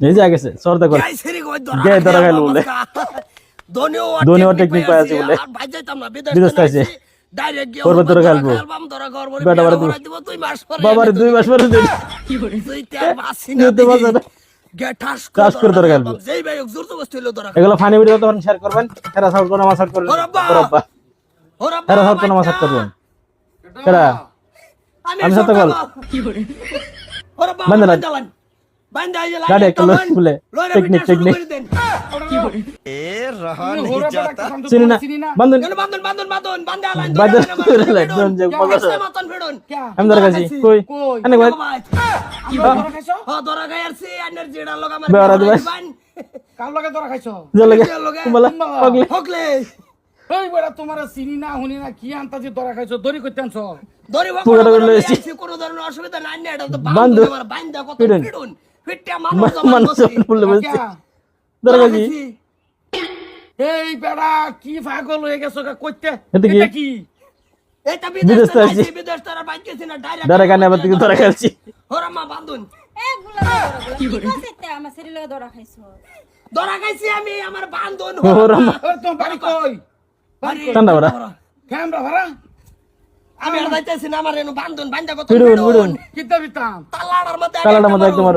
নিজে গেছে সর্দা করে। গে ধরা গেল বলে। দনিও টেকনিক পায় আছে বলে। বিদেশ আছে করবে ধরে খেলব বেটা বারে দুই মাস পরে দিতে পারছে না কাজ করে ধরে খেলব এগুলো ফানি ভিডিও তখন শেয়ার করবেন। হেরা সাউট করে আমার সাউট করবেন। হেরা সাউট করে আমার সাউট করবেন। হেরা আমি সাথে কল বন্ধ না লগে তোমার চিনি না হুনি না কি আনতা যে দরা খাইছো দড়ি করতে আনছো দরি বাবা কোনো ধরনের অসুবিধা নাই না এটা তো বান্ধ বান্ধা কত ফিড়ন এই কি গেছো খাইছো। খাইছি আমি আমার বান্দুন আর যাইতেছি না আমার এনো বান্দুন বান্দা কত বিড়ুন বিড়ুন কিতা বিতাম তালাড়ার মধ্যে তালাড়ার মধ্যে একদম আর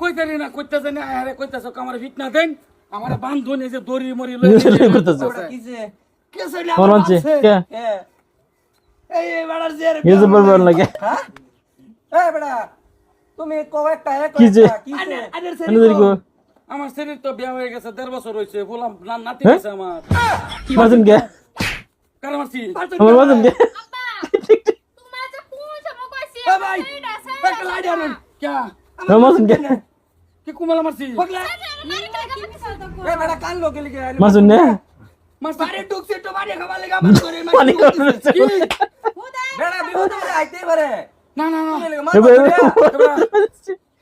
কইতারি না কইতা জানি আরে কইতাছো কামারে ফিট না দেন? আমার বান্ধন এই যে দড়ি মরি লই করতেছো কি যে কে সইলা মানছে কে? এই বড়ার জের এই যে বড় লাগে। হ্যাঁ? এই বড়া তুমি কয়েকটা এক কি যে? আমার শরীর তো বিয়া হয়ে গেছে দেড় বছর হয়েছে বললাম না নাতি হ্যাঁ? হয়েছে আমার। কি বাজন গে কার আমার বাজন গে তোমার যে কোন সময় কইছি ভাই একটা লাইট আনুন। আচ্ছা। কে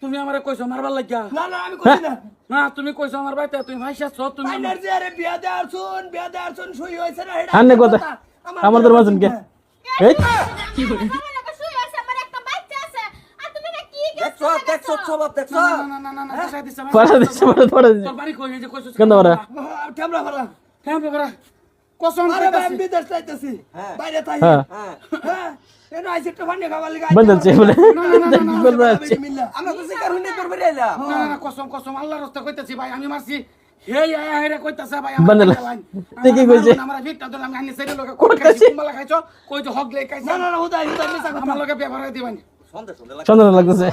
তুমি? আমারে কইছো মারবার লাগিয়া। না তুমি কইছো আমার ভাই তুমি ভাই সাছ তুমি এনার্জি আরে বিয়া দে বিয়া দে আর শুই হইছে না কথা। আমার কে? কি দেখছ আমি ভাই আমি মারছি হেই আয়া হেরে কইতাছে ভাই খাইছো কইতো হক লাই না না না হুদাই হুদাই সন্দেহ লাগতেছে।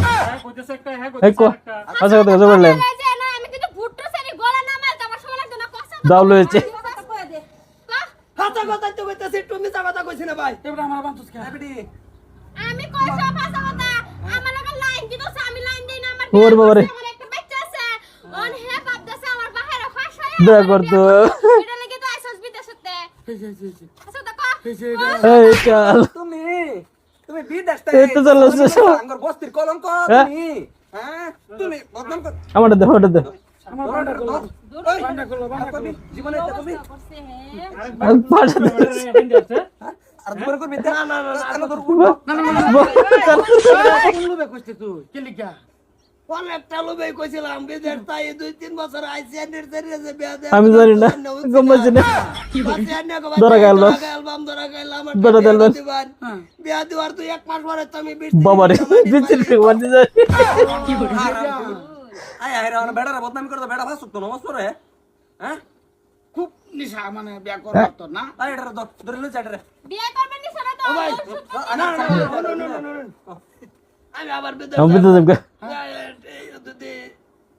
আচ্ছা কথা কথা বললেন। দাও লয়েছে। হাতা কথা তো কইতাছি তুমি যা কথা কইছিস না ভাই। এবারে আমার বান্তুস কে? হ্যাপি আমি কইছো ফাসা কথা তুমি তুমি বিদেশ তো চলে আসছে। আঙ্গর বস্তির কলঙ্ক হ্যাঁ? তুমি হ্যাঁ তুমি বদনাম কর আমার দে আমার দে আমার বান্ডা করল বান্ডা করল বান্ডা করল জীবনে এটা তুমি করছে হে পাশে দে আর দুবার করবি না না না না তোর না না না কোন লোবে কইছিস তুই কে লিখা অনেকটা লোভেই কইছিলাম, বিদেশ তাই দুই তিন বছর আইছি, আইনের ছেড়ে যে বিয়া দেওয়ার আমি জানি না জন্য উঠছি গম পাচ্ছি না বাচ্চা আইনে কো ধরা বাচ্চা, গেল। ধরা আমি জানি না ধরা গেল ধরা গেল বিয়া আমি বাবা বেড়া রে খুব আমি আবার